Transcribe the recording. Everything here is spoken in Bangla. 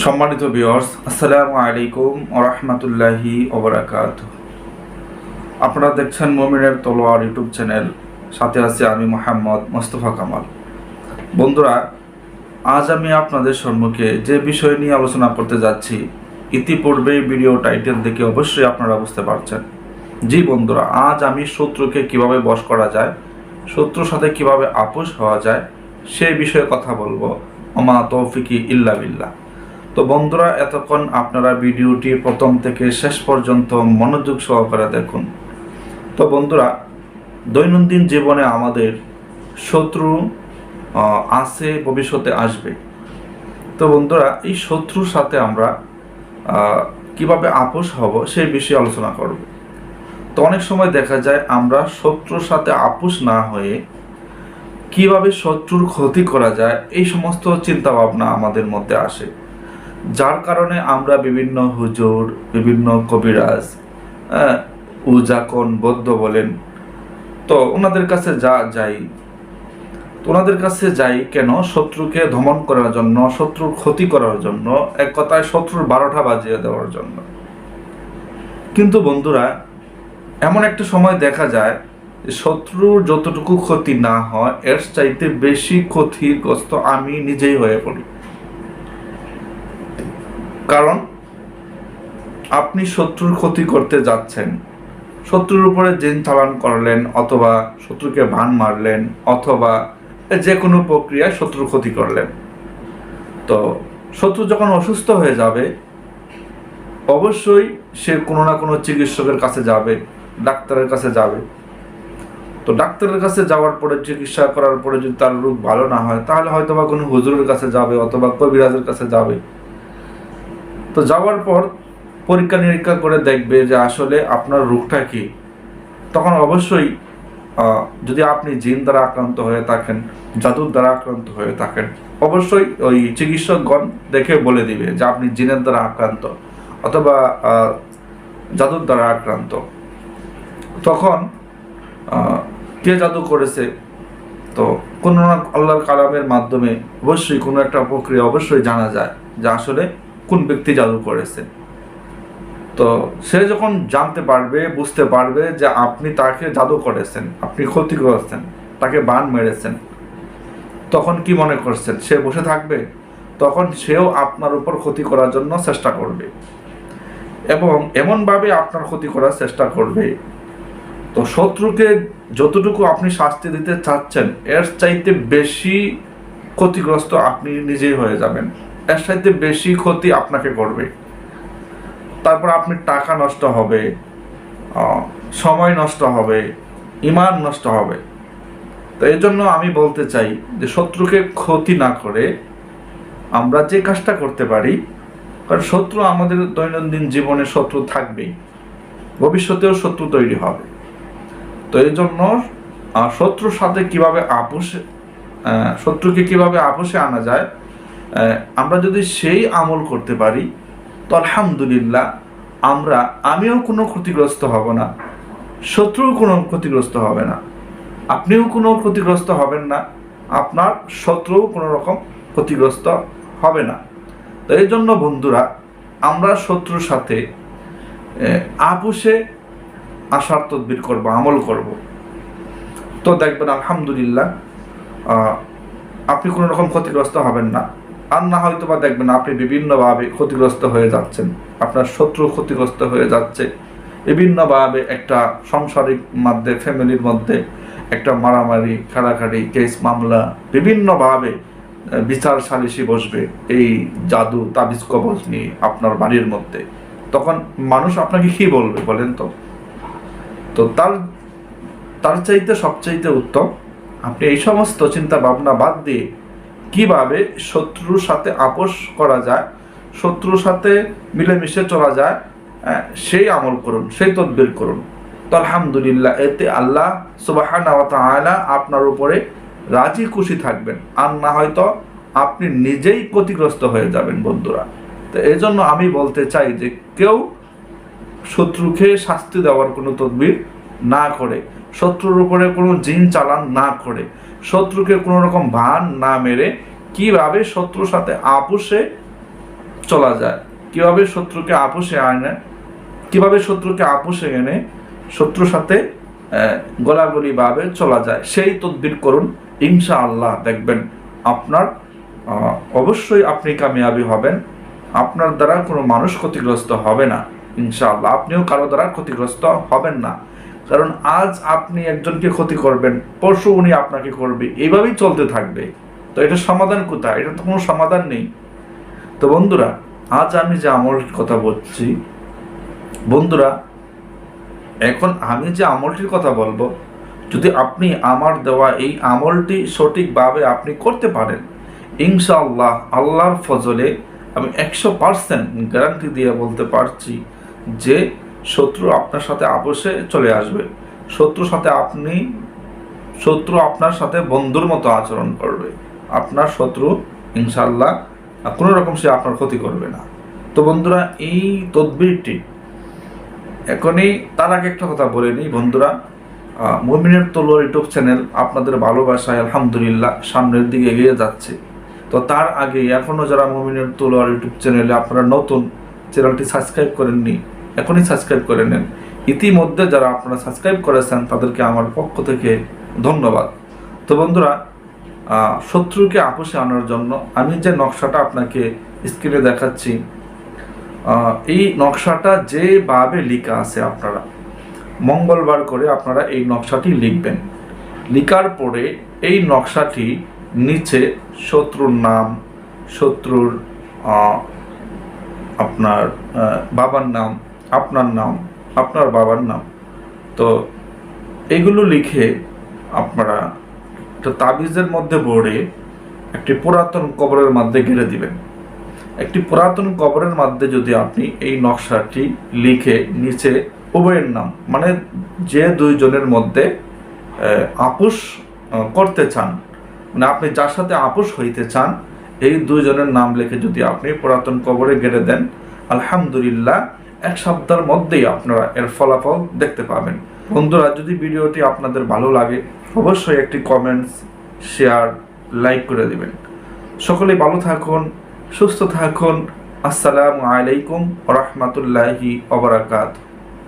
সম্মানিত ভিউয়ার্স আসসালামু আলাইকুম ওরহমতুল্লাহি ওবরাকাত আপনারা দেখছেন মোমিনের তলোয়ার ইউটিউব চ্যানেল, সাথে আছে আমি মোহাম্মদ মোস্তফা কামাল। বন্ধুরা, আজ আমি আপনাদের সম্মুখে যে বিষয় নিয়ে আলোচনা করতে যাচ্ছি ইতিপূর্বে ভিডিও টাইটেল দেখে অবশ্যই আপনারা বুঝতে পারছেন। জি বন্ধুরা, আজ আমি শত্রুকে কীভাবে বশ করা যায়, শত্রুর সাথে কীভাবে আপোষ হওয়া যায়, সেই বিষয়ে কথা বলব। আমা তৌফিকি ইল্লা বিল্লাহ। তো বন্ধুরা, এতক্ষণ আপনারা ভিডিওটি প্রথম থেকে শেষ পর্যন্ত মনোযোগ সহকারে দেখুন। তো বন্ধুরা, দৈনন্দিন জীবনে আমাদের শত্রু আসে ভবিষ্যতে আসবে। তো বন্ধুরা, এই শত্রুর সাথে আমরা কীভাবে আপোষ হব সেই বিষয়ে আলোচনা করব। তো অনেক সময় দেখা যায় আমরা শত্রুর সাথে আপোষ না হয়ে কীভাবে শত্রুর ক্ষতি করা যায়, এই সমস্ত চিন্তা ভাবনা আমাদের মধ্যে আসে। যার কারণে আমরা বিভিন্ন হুজুর বিভিন্ন কবিরাজ হ্যাঁ, উজাকন বৌদ্ধ বলেন তো ওনাদের কাছে যা যাই তো ওনাদের কাছে যাই কেন? শত্রুকে দমন করার জন্য শত্রুর ক্ষতি করার জন্য এক কথায় শত্রুর বারোটা বাজিয়ে দেওয়ার জন্য। কিন্তু বন্ধুরা এমন একটা সময় দেখা যায় শত্রুর যতটুকু ক্ষতি না হয় এর চাইতে বেশি ক্ষতিগ্রস্ত আমি নিজেই হয়ে পড়ি। কারণ আপনি শত্রুর ক্ষতি করতে যাচ্ছেন। শত্রুর উপরে জেন চালান করলেন অথবা শত্রুকে ভান মারলেন অথবা যে কোনো প্রক্রিয়ায় শত্রুর ক্ষতি করলেন। তো শত্রু যখন অসুস্থ হয়ে যাবে, অবশ্যই সে কোনো না কোনো চিকিৎসকের কাছে যাবে, ডাক্তারের কাছে যাবে। তো ডাক্তারের কাছে যাওয়ার পরে, চিকিৎসা করার পরে যদি তার রোগ ভালো না হয়, তাহলে হয়তো বা কোনো হুজুরের কাছে যাবে অথবা কবিরাজের কাছে যাবে। তো যাওয়ার পর পরীক্ষা নিরীক্ষা করে দেখবে যে আসলে আপনার রোগটা কি। তখন অবশ্যই যদি আপনি জিন দ্বারা আক্রান্ত হয়ে থাকেন, জাদুর দ্বারা আক্রান্ত হয়ে থাকেন, অবশ্যই ওই চিকিৎসকগণ দেখে বলে দিবে যে আপনি জিনের দ্বারা আক্রান্ত অথবা জাদুর দ্বারা আক্রান্ত। তখন কে জাদু করেছে? তো কোনো না আল্লাহর কালামের মাধ্যমে অবশ্যই কোনো একটা প্রক্রিয়া অবশ্যই জানা যায় যে আসলে কোন ব্যক্তি জাদু করেছে। তো সে যখন জানতে পারবে, বুঝতে পারবে যে আপনি তাকে জাদু করেছেন, আপনি ক্ষতি করেছেন, তাকে বান মেরেছেন, তখন কি মনে করছেন? সে বসে থাকবে? তখন সেও আপনার উপর ক্ষতি করার জন্য চেষ্টা করবে। এবং এমনভাবে আপনার ক্ষতি করার চেষ্টা করবে। তো শত্রুকে যতটুকু আপনি শাস্তি দিতে চাচ্ছেন, এর চাইতে বেশি ক্ষতিগ্রস্ত আপনি নিজেই হয়ে যাবেন। এর চাইতে বেশি ক্ষতি আপনাকে করবে। তারপর আপনি টাকা নষ্ট হবে সময় নষ্ট হবে, ইমান নষ্ট হবে। তো এই জন্য আমি বলতে চাই যে শত্রুকে ক্ষতি না করে আমরা যে কাজটা করতে পারি, কারণ শত্রু আমাদের দৈনন্দিন জীবনে শত্রু থাকবেই, ভবিষ্যতেও শত্রু তৈরি হবে। তো এই জন্য শত্রুর সাথে কীভাবে আপোষে শত্রুকে কীভাবে আপোষে আনা যায় আমরা যদি সেই আমল করতে পারি, তো আলহামদুলিল্লাহ আমরা, আমিও কোনো ক্ষতিগ্রস্ত হব না, শত্রুও কোনো ক্ষতিগ্রস্ত হবে না। আপনিও কোনো ক্ষতিগ্রস্ত হবেন না, আপনার শত্রুও কোনো রকম ক্ষতিগ্রস্ত হবে না। তো এই জন্য বন্ধুরা, আমরা শত্রুর সাথে আপোষে আশার তদবির করব, আমল করব। তো দেখবেন আলহামদুলিল্লাহ আপনি কোনো রকম ক্ষতিগ্রস্ত হবেন না। আর না হয়তো বা দেখবেন আপনি বিভিন্নভাবে ক্ষতিগ্রস্ত হয়ে যাচ্ছেন। আপনার শত্রু ক্ষতিগ্রস্ত হয়ে যাচ্ছে। বিভিন্নভাবে একটা সংসারিক মধ্যে ফ্যামিলির মধ্যে একটা মারামারি, খাড়াখাড়ি কেস মামলা, বিভিন্নভাবে বিচার সালিশি বসবে এই জাদু তাবিজ কবজ নিয়ে আপনার বাড়ির মধ্যে। তখন মানুষ আপনাকে কি বলবে বলেন তো? তো তার তার চাইতে সবচাইতে উত্তম, আপনি এই সমস্ত চিন্তা ভাবনা বাদ দিয়ে কীভাবে শত্রুর সাথে আপোষ করা যায় শত্রুর সাথে মিলেমিশে চলা যায় আহ, সেই আমল করুন সেই তদবির করুন। তো আলহামদুলিল্লাহ এতে আল্লাহ সুবাহান আপনার উপরে রাজি খুশি থাকবেন। আর না হয়তো আপনি নিজেই ক্ষতিগ্রস্ত হয়ে যাবেন বন্ধুরা। তো এই জন্য আমি বলতে চাই যে কেউ শত্রুকে শাস্তি দেওয়ার কোনো তদবির না করে শত্রুর উপরে কোনো জিন চালান না করে শত্রুকে কোনো রকম ভান না মেরে কীভাবে শত্রুর সাথে আপোষে চলা যায়? কীভাবে শত্রুকে আপোষে আনে? কীভাবে শত্রুকে আপোষে এনে শত্রুর সাথে আহ, গলাগলিভাবে চলা যায়? সেই তদবির করুন ইনশা আল্লাহ দেখবেন আপনার অবশ্যই আপনি কামিয়াবি হবেন। আপনার দ্বারা কোনো মানুষ ক্ষতিগ্রস্ত হবে না ইনশাআল্লাহ। আপনিও কারও দ্বারা ক্ষতিগ্রস্ত হবেন না। কারণ আজ আপনি একজনকে ক্ষতি করবেন, পরশু উনি আপনাকে করবে। এইভাবেই চলতে থাকবে। তো এটা সমাধান কোথায়? এটা তো কোনো সমাধান নেই। তো বন্ধুরা, আজ আমি যে আমলের কথা বলছি, বন্ধুরা, এখন আমি যে আমলটির কথা বলব, যদি আপনি আমার দেওয়া এই আমলটি সঠিকভাবে আপনি করতে পারেন, ইনশাআল্লাহ আল্লাহর ফজলে আমি একশো পার্সেন্ট গ্যারান্টি দিয়ে বলতে পারছি যে শত্রু আপনার সাথে আপোষে চলে আসবে। শত্রুর সাথে আপনি, শত্রু আপনার সাথে বন্ধুর মতো আচরণ করবে। আপনার শত্রু ইনশাল্লাহ কোনো রকম সে আপনার ক্ষতি করবে না। তো বন্ধুরা, এই তদবিরটি এখনই তার আগে একটা কথা বলে নিই। বন্ধুরা মুমিনের তলোয়ার ইউটিউব চ্যানেল আপনাদের ভালোবাসায় আলহামদুলিল্লাহ সামনের দিকে এগিয়ে যাচ্ছে। তো তার আগে এখনও যারা মুমিনের তলোয়ার ইউটিউব চ্যানেলে আপনারা নতুন, চ্যানেলটি সাবস্ক্রাইব করেননি এখনই সাবস্ক্রাইব করে নেন। ইতিমধ্যে যারা আপনারা সাবস্ক্রাইব করেছেন, তাদেরকে আমার পক্ষ থেকে ধন্যবাদ। তো বন্ধুরা শত্রুকে আপোষে আনার জন্য আমি যে নকশাটা আপনাকে স্ক্রিনে দেখাচ্ছি এই নকশাটা যেভাবে লেখা আছে আপনারা, মঙ্গলবার করে আপনারা এই নকশাটি লিখবেন। লিখার পরে এই নকশাটি নিচে শত্রুর নাম, শত্রুর আপনার বাবার নাম আপনার নাম, আপনার বাবার নাম। তো এগুলো লিখে আপনারা একটা তাবিজের মধ্যে ভরে একটি পুরাতন কবরের মধ্যে ঘিরে দিবেন। একটি পুরাতন কবরের মধ্যে যদি আপনি এই নকশাটি লিখে নিচে উভয়ের নাম মানে যে দুইজনের মধ্যে আপোষ করতে চান মানে আপনি যার সাথে আপোষ হইতে চান, এই দুইজনের নাম লিখে যদি আপনি পুরাতন কবরে গেড়ে দেন, আলহামদুলিল্লাহ এক সপ্তাহের মধ্যেই আপনারা এর ফলাফল দেখতে পাবেন। বন্ধুরা, যদি ভিডিওটি আপনাদের ভালো লাগে, অবশ্যই একটি কমেন্টস শেয়ার লাইক করে দেবেন। সকলে ভালো থাকুন, সুস্থ থাকুন। আসসালামু আলাইকুম রহমতুল্লাহি ওবরাকাত